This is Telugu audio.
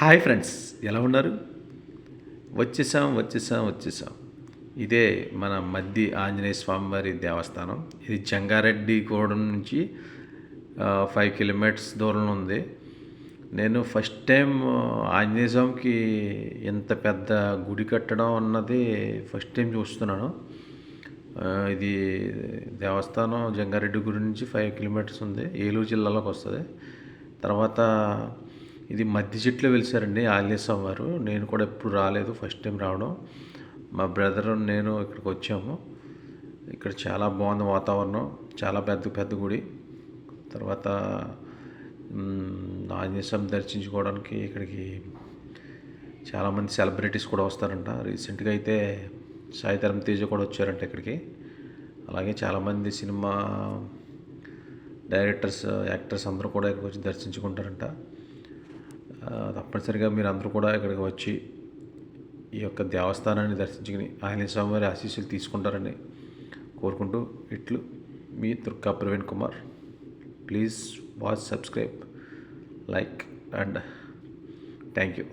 హాయ్ ఫ్రెండ్స్ ఎలా ఉన్నారు? వచ్చేసాం వచ్చేసాం వచ్చేసాం. ఇదే మన మద్ది ఆంజనేయ స్వామివారి దేవస్థానం. ఇది జంగారెడ్డి గూడెం నుంచి ఫైవ్ కిలోమీటర్స్ దూరంలో ఉంది. నేను ఫస్ట్ టైం ఆంజనేయ స్వామికి ఇంత పెద్ద గుడి కట్టడం అన్నది ఫస్ట్ టైం చూస్తున్నాను. ఇది దేవస్థానం జంగారెడ్డి గుడి నుంచి ఫైవ్ కిలోమీటర్స్ ఉంది. ఏలూరు జిల్లాలోకి వస్తుంది. తర్వాత ఇది మధ్య చెట్లో వెలిసారండి ఆంజనేయస్వామి వారు నేను కూడా ఎప్పుడు రాలేదు ఫస్ట్ టైం రావడం. మా బ్రదర్ నేను ఇక్కడికి వచ్చాము. ఇక్కడ చాలా బాగుంది వాతావరణం చాలా పెద్ద పెద్ద గుడి. తర్వాత ఆంజనేయస్వామి దర్శించుకోవడానికి ఇక్కడికి చాలామంది సెలబ్రిటీస్ కూడా వస్తారంట. రీసెంట్గా అయితే సాయిధరం తేజ కూడా వచ్చారంట ఇక్కడికి. అలాగే చాలామంది సినిమా డైరెక్టర్స్ యాక్టర్స్ అందరూ కూడా ఇక్కడికి వచ్చి దర్శించుకుంటారంట. తప్పనిసరిగా మీరు అందరూ కూడా ఇక్కడికి వచ్చి ఈ యొక్క దేవస్థానాన్ని దర్శించుకుని ఆంజనేయ స్వామి వారి ఆశీస్సులు తీసుకుంటారని కోరుకుంటూ ఇట్లు మీ Durga Praveen Kumar. Please watch subscribe like and thank you